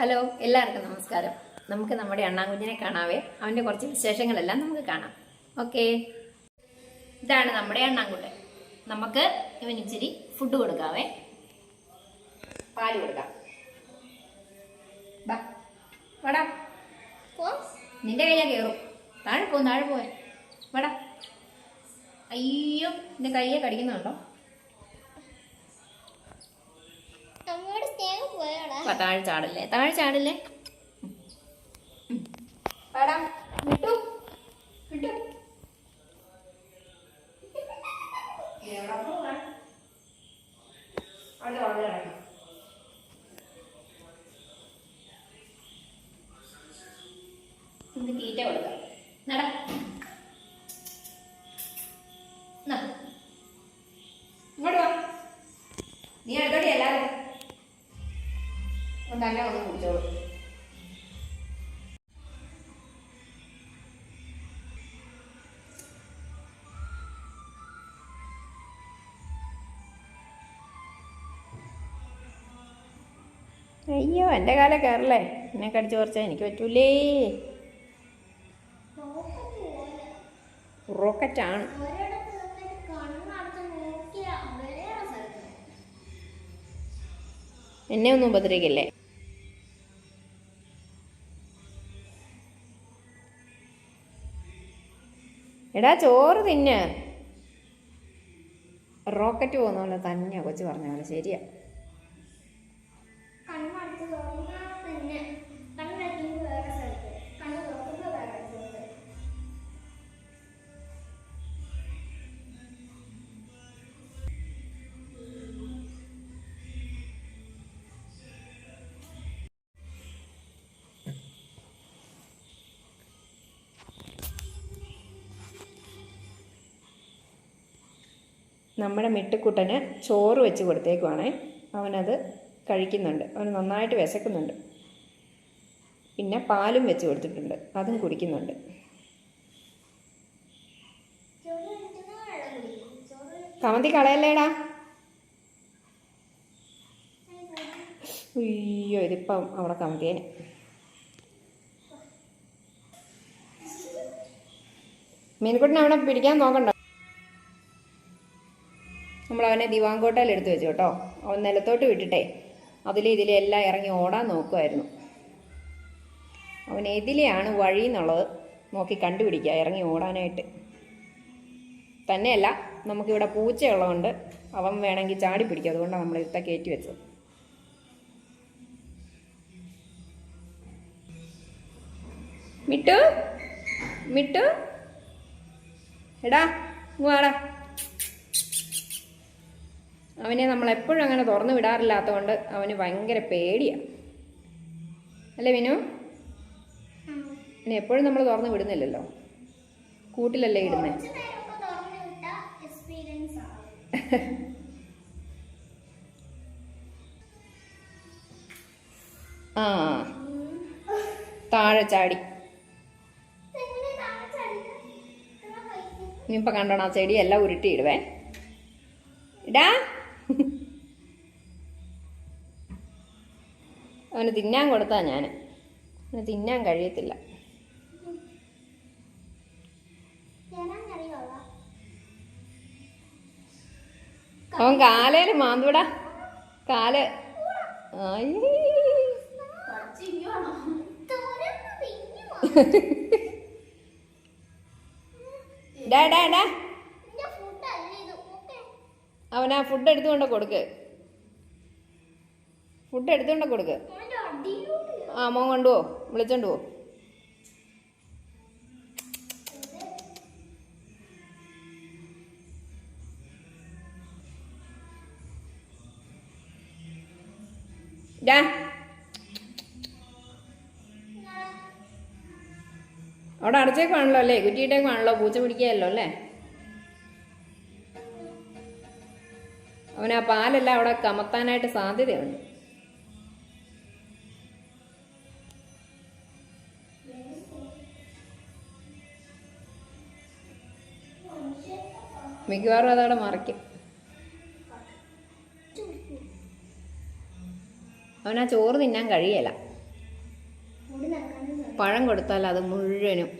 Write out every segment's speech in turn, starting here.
Hello എല്ലാവർക്കും നമസ്കാരം. നമുക്ക് നമ്മുടെ അണ്ണാങ്കുഞ്ഞിനെ കാണാവേ. അവന്റെ കുറച്ച് വിശേഷങ്ങളെല്ലാം നമുക്ക് കാണാം. ഓക്കെ. ഇതാണ് നമ്മുടെ അണ്ണാങ്കുട്ടൻ നമുക്ക് ഇവന് ഇച്ചിരി ഫുഡ് കൊടുക്കാവേ. പാൽ കൊടുക്കാം. വടാ. നിന്റെ കയ്യാ കയറും താഴെ പോകും താഴെ പോവാൻ വടാ. അയ്യോ നിന്റെ കയ്യെ കടിക്കുന്നുണ്ടോ? പോയോടാ താഴെ ചാടല്ലേ? താഴെ ചാടല്ലേ? പാടാ വിട്ടു. വിട്ടു. എവിടെ പോവാ? അവിടെ അവിടെ കിടക്കണം. നമുക്ക് തീറ്റ കൊടുക്കാം. അയ്യോ എന്റെ കാലം കയറല്ലേ എന്നെ കടിച്ചു കുറച്ചാൽ എനിക്ക് പറ്റൂലേ. റോക്കറ്റാണ്. എന്നെ ഒന്നും ഉപദ്രവിക്കല്ലേ? എടാ ചോറ് തിന്ന്. റോക്കറ്റ് പോകുന്ന പോലെ തന്നെയാ കൊച്ചു പറഞ്ഞ പോലെ ശരിയാ. നമ്മുടെ മിട്ടുക്കുട്ടന് ചോറ് വെച്ച് കൊടുത്തേക്കുവാണേ. അവനത് കഴിക്കുന്നുണ്ട്. അവന് നന്നായിട്ട് വിശക്കുന്നുണ്ട്. പിന്നെ പാലും വെച്ച് കൊടുത്തിട്ടുണ്ട്. അതും കുടിക്കുന്നുണ്ട്. കമന്തി കളയല്ലേടാ? അയ്യോ ഇതിപ്പം അവിടെ കമത്തിയേനെ മീൻകുട്ടിനെ അവിടെ പിടിക്കാൻ നോക്കണ്ട. അവനെ ദിവാങ്കോട്ടയിൽ എടുത്തു വെച്ചു കേട്ടോ. അവൻ നിലത്തോട്ട് വിട്ടിട്ടേ അതിലെ ഇതിലെ എല്ലാം ഇറങ്ങി ഓടാൻ നോക്കുമായിരുന്നു അവൻ എതിലെയാണ് വഴി എന്നുള്ളത് നോക്കി കണ്ടുപിടിക്കുക ഇറങ്ങി ഓടാനായിട്ട്. തന്നെയല്ല നമുക്കിവിടെ പൂച്ചയുള്ളതുകൊണ്ട് അവൻ വേണമെങ്കിൽ ചാടി പിടിക്കും. അതുകൊണ്ടാണ് നമ്മൾ ഇത്ത കയറ്റി വെച്ചത്. മിട്ടു മിട്ടു. എടാ ഇങ്ങ് അവനെ നമ്മൾ എപ്പോഴും അങ്ങനെ തുറന്നു വിടാറില്ലാത്തതുകൊണ്ട് അവന് ഭയങ്കര പേടിയാണ് അല്ലേ വിനു? പിന്നെ എപ്പോഴും നമ്മൾ തുറന്നു വിടുന്നില്ലല്ലോ. കൂട്ടിലല്ലേ ഇടുന്നേ? ആ താഴെ ചാടി. ഇനിയിപ്പോൾ കണ്ടോണം ആ ചെടിയെല്ലാം ഉരുട്ടിയിടുവേ. ഇടാ. അവന് തിന്നാൻ കൊടുത്താ ഞാൻ അവന് തിന്നാൻ കഴിയത്തില്ല. അവൻ കാലയിൽ മാന്തുവിടാ. കാൽ. ഡാ ഡാ ഡാ. എന്റെ ഫുഡ് എടുത്തുകൊണ്ട് കൊടുക്ക്. ഫുഡ് എടുത്തുകൊണ്ട് കൊടുക്ക്. ആ മോൻ കൊണ്ടുപോ. വിളിച്ചോണ്ട് പോ. ഡാ. അവിടെ അടച്ചേക്കാണല്ലോ അല്ലേ? കുറ്റിയിട്ടേക്കാണല്ലോ പൂച്ച പിടിക്കുകയല്ലോ അല്ലേ? അവനാ പാലെല്ലാം അവിടെ കമത്താനായിട്ട് സാധ്യതയുണ്ട്. മിക്കവാറും അതവിടെ മറിക്കും. അവനാ ചോറ് തിന്നാൻ കഴിയല. പഴം കൊടുത്താൽ അത് മുഴുവനും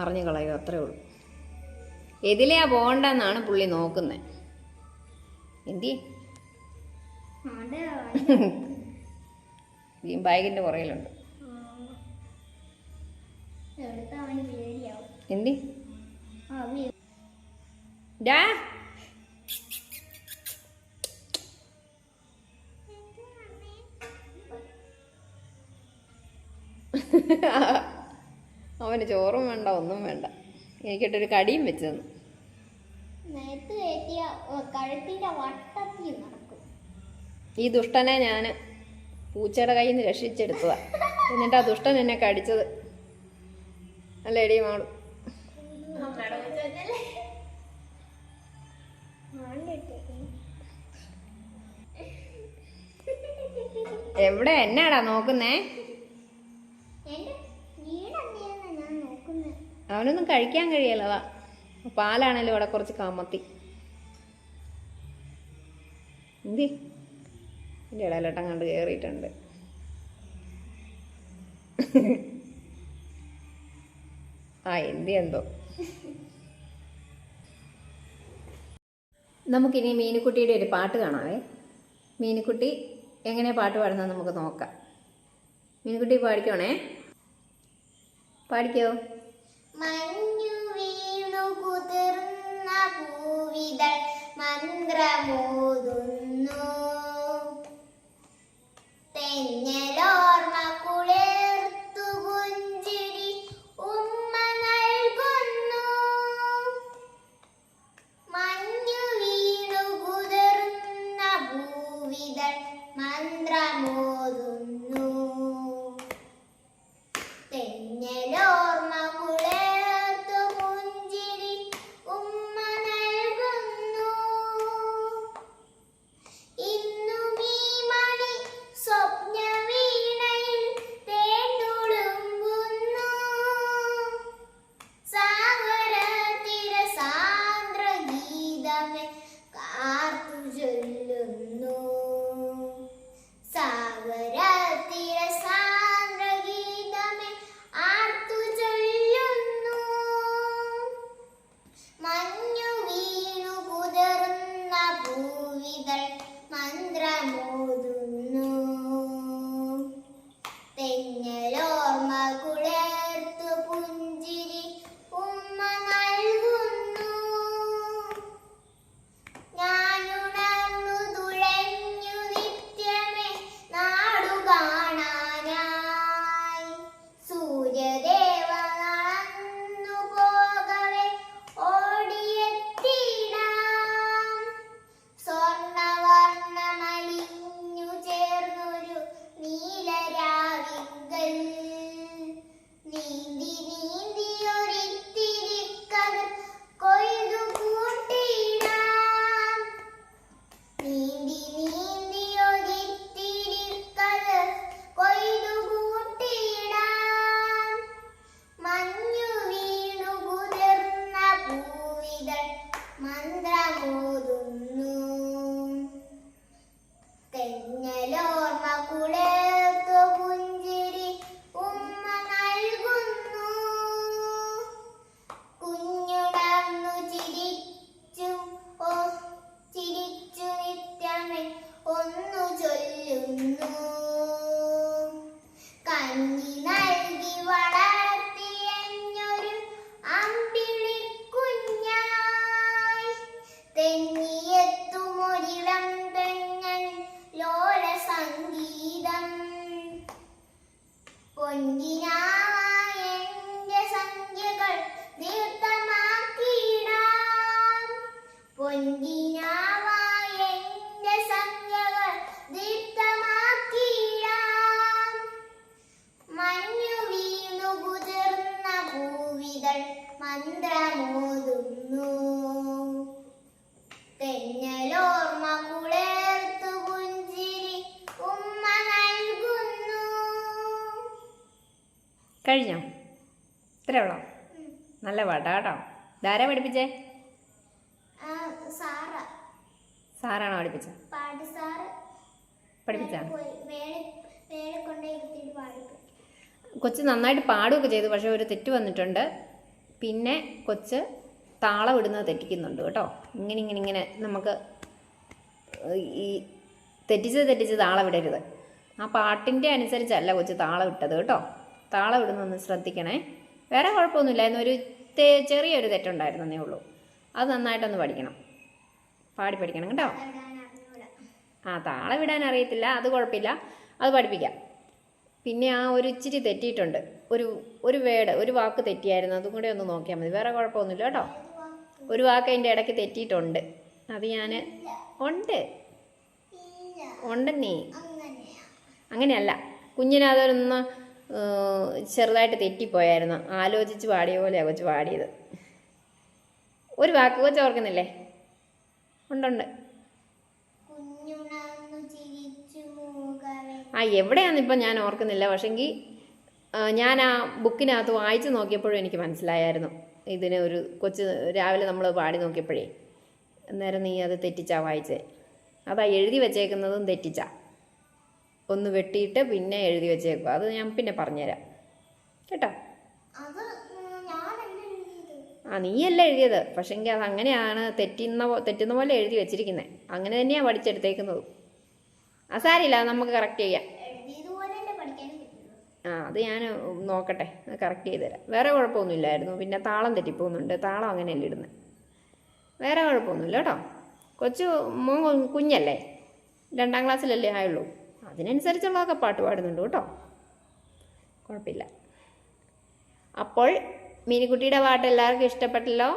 അറിഞ്ഞു കളയും അത്രേ ഉള്ളൂ. എതിലെയാ പോകണ്ടെന്നാണ് പുള്ളി നോക്കുന്നത് എന്തി ബാഗിന്റെ പേടിയാവും. എന്തി? ഡാ അവന് ചോറും വേണ്ട ഒന്നും വേണ്ട. എനിക്കിട്ടൊരു കടിയും വെച്ച് തന്നു നേരത്തെ കയറ്റിയ കഴുത്തിന്റെ വട്ടത്തിൽ നടക്കും. ഈ ദുഷ്ടനെ ഞാൻ പൂച്ചയുടെ കയ്യിൽ നിന്ന് രക്ഷിച്ചെടുത്തതാ. എന്നിട്ട് ആ ദുഷ്ടൻ എന്നെ കടിച്ചത്. അല്ലേടി മാളു? എവിടെ? എന്നാടാ നോക്കുന്നേ? അവനൊന്നും കഴിക്കാൻ കഴിയല്ലതാ പാലാണല്ലോ ഇവിടെ കുറച്ച് കമത്തി. എന്തി? ഇടയിലട്ടം കണ്ട് കയറിയിട്ടുണ്ട് ആ എന്തി എന്തോ. നമുക്കിനി മീനുക്കുട്ടിയുടെ ഒരു പാട്ട് കാണാവേ. മീനുക്കുട്ടി എങ്ങനെ പാട്ട് പാടുന്നത് നമുക്ക് നോക്കാം. മീനുക്കുട്ടി പാടിക്കോണേ. പാടിക്കോ? മഞ്ഞു വീണു കുതിർന്ന പൂവിതൾ മന്ത്രമോതുന്നു. हमने കഴിഞ്ഞോ? ഇത്രേ ഉള്ളോ? നല്ല കേട്ടോ ധാരാ പഠിപ്പിച്ചേ? സാറാണോ പഠിപ്പിച്ച? പഠിപ്പിച്ച കൊച്ച് നന്നായിട്ട് പാടുകയൊക്കെ ചെയ്തു പക്ഷേ ഒരു തെറ്റ് വന്നിട്ടുണ്ട്. പിന്നെ കൊച്ച് താളം ഇടുന്നത് തെറ്റിക്കുന്നുണ്ട് കേട്ടോ. ഇങ്ങനെ ഇങ്ങനെ ഇങ്ങനെ നമുക്ക് ഈ തെറ്റിച്ച് തെറ്റിച്ച് താളം ഇടരുത്. ആ പാട്ടിന്റെ അനുസരിച്ചല്ല കൊച്ച് താളം ഇട്ടത് കേട്ടോ. താളം ഇടുന്നൊന്ന് ശ്രദ്ധിക്കണേ. വേറെ കുഴപ്പമൊന്നുമില്ലായിരുന്നു ഒരു ചെറിയൊരു തെറ്റുണ്ടായിരുന്നേ ഉള്ളൂ. അത് നന്നായിട്ടൊന്ന് പഠിക്കണം. പാടി പഠിക്കണം കേട്ടോ. ആ താളം വിടാൻ അറിയത്തില്ല. അത് കുഴപ്പമില്ല. അത് പഠിപ്പിക്കാം. പിന്നെ ആ ഒരു ഇച്ചിരി തെറ്റിയിട്ടുണ്ട്. ഒരു ഒരു വേഡ് ഒരു വാക്ക് തെറ്റിയായിരുന്നു. അതും കൂടെ ഒന്ന് നോക്കിയാൽ മതി. വേറെ കുഴപ്പമൊന്നുമില്ല കേട്ടോ. ഒരു വാക്ക് അതിന്റെ ഇടയ്ക്ക് തെറ്റിയിട്ടുണ്ട്. അത് ഞാൻ ഉണ്ട്. ഉണ്ടെന്നേ. അങ്ങനെയാ അങ്ങനെയല്ല. കുഞ്ഞിന് അതൊന്ന് ഏർ, ചെറുതായിട്ട് തെറ്റിപ്പോയായിരുന്നു. ആലോചിച്ച് പാടിയ പോലെയാണ് കൊച്ചു പാടിയത്. ഒരു വാക്ക് കൊച്ചു ഓർക്കുന്നില്ലേ? ഉണ്ടുണ്ട്. ആ ചിരിച്ചു ഇപ്പം ഞാൻ ഓർക്കുന്നില്ല. പക്ഷെങ്കിൽ ഞാൻ ആ ബുക്കിനകത്ത് വായിച്ച് നോക്കിയപ്പോഴും എനിക്ക് മനസ്സിലായായിരുന്നു. ഇതിന് ഒരു കൊച്ച് രാവിലെ നമ്മൾ പാടി നോക്കിയപ്പോഴേ അന്നേരം നീ അത് തെറ്റിച്ചാ വായിച്ചേ? അതാ എഴുതി വെച്ചേക്കുന്നതും തെറ്റിച്ചാ. ഒന്ന് വെട്ടിയിട്ട് പിന്നെ എഴുതി വെച്ചേക്കുക അത് ഞാൻ പിന്നെ പറഞ്ഞുതരാം. കേട്ടോ? ആ നീയല്ല എഴുതിയത്? പക്ഷെങ്കിൽ അത് അങ്ങനെയാണ് തെറ്റുന്ന തെറ്റുന്ന പോലെ എഴുതി വെച്ചിരിക്കുന്നത് അങ്ങനെ തന്നെയാണ് പഠിച്ചെടുത്തേക്കുന്നത്. ആ സാരില്ല നമുക്ക് കറക്റ്റ് ചെയ്യാം. ആ അത് ഞാൻ നോക്കട്ടെ. കറക്റ്റ് ചെയ്ത് തരാം. വേറെ കുഴപ്പമൊന്നുമില്ലായിരുന്നു. പിന്നെ താളം തെറ്റിപ്പോകുന്നുണ്ട്. താളം അങ്ങനെയല്ല ഇടുന്നത് വേറെ കുഴപ്പമൊന്നുമില്ല കേട്ടോ. കൊച്ചു മോൻ കുഞ്ഞല്ലേ? രണ്ടാം ക്ലാസ്സിലല്ലേ ആയുള്ളൂ. അതിനനുസരിച്ചുള്ളതൊക്കെ പാട്ട് പാടുന്നുണ്ട് കേട്ടോ. കുഴപ്പമില്ല. അപ്പോൾ മീനിക്കുട്ടിയുടെ പാട്ട് എല്ലാവർക്കും ഇഷ്ടപ്പെട്ടല്ലോ?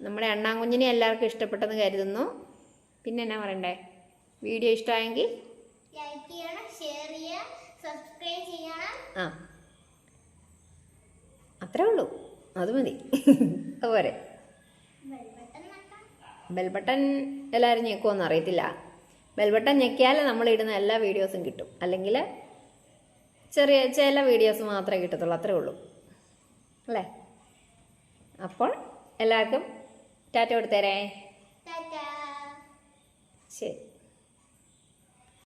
നമ്മുടെ അണ്ണാങ്കുഞ്ഞിനെ എല്ലാവർക്കും ഇഷ്ടപ്പെട്ടെന്ന് കരുതുന്നു. പിന്നെ എന്നാ പറയണ്ടേ? വീഡിയോ ഇഷ്ടമായെങ്കിൽ ലൈക്ക് ചെയ്യണം ഷെയർ ചെയ്യണം സബ്സ്ക്രൈബ് ചെയ്യണം. ആ. അത്രേ ഉള്ളൂ. അത് മതി. അതുപോലെ ബെൽ ബട്ടൺ എല്ലാവരും ഞെക്കുമെന്ന് അറിയത്തില്ല. ബെൽ ബട്ടൺ ഞെക്കിയാൽ നമ്മൾ ഇടുന്ന എല്ലാ വീഡിയോസും കിട്ടും. അല്ലെങ്കിൽ ചെറിയ ചില വീഡിയോസ് മാത്രമേ കിട്ടത്തുള്ളൂ. അത്രേ ഉള്ളൂ. അല്ലേ? അപ്പോൾ എല്ലാവർക്കും ടാറ്റ കൊടുത്തേരേ. ശരി.